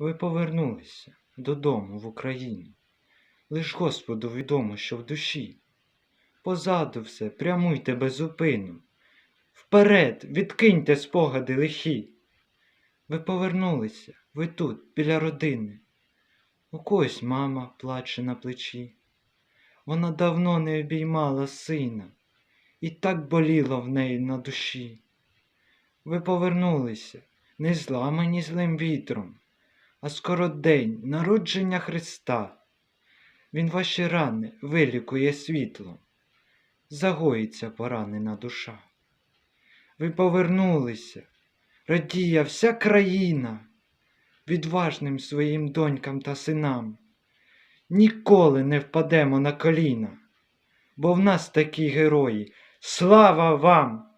Ви повернулися додому в Україну. Лиш Господу відомо, що в душі. Позаду все, прямуйте без зупину. Вперед, відкиньте спогади лихі. Ви повернулися, ви тут, біля родини. У когось мама плаче на плечі. Вона давно не обіймала сина, і так боліло в неї на душі. Ви повернулися, не зламані злим вітром, а скоро день народження Христа. Він ваші рани вилікує світлом, загоїться поранена душа. Ви повернулися, радіє вся країна, відважним своїм донькам та синам. Ніколи не впадемо на коліна, бо в нас такі герої. Слава вам!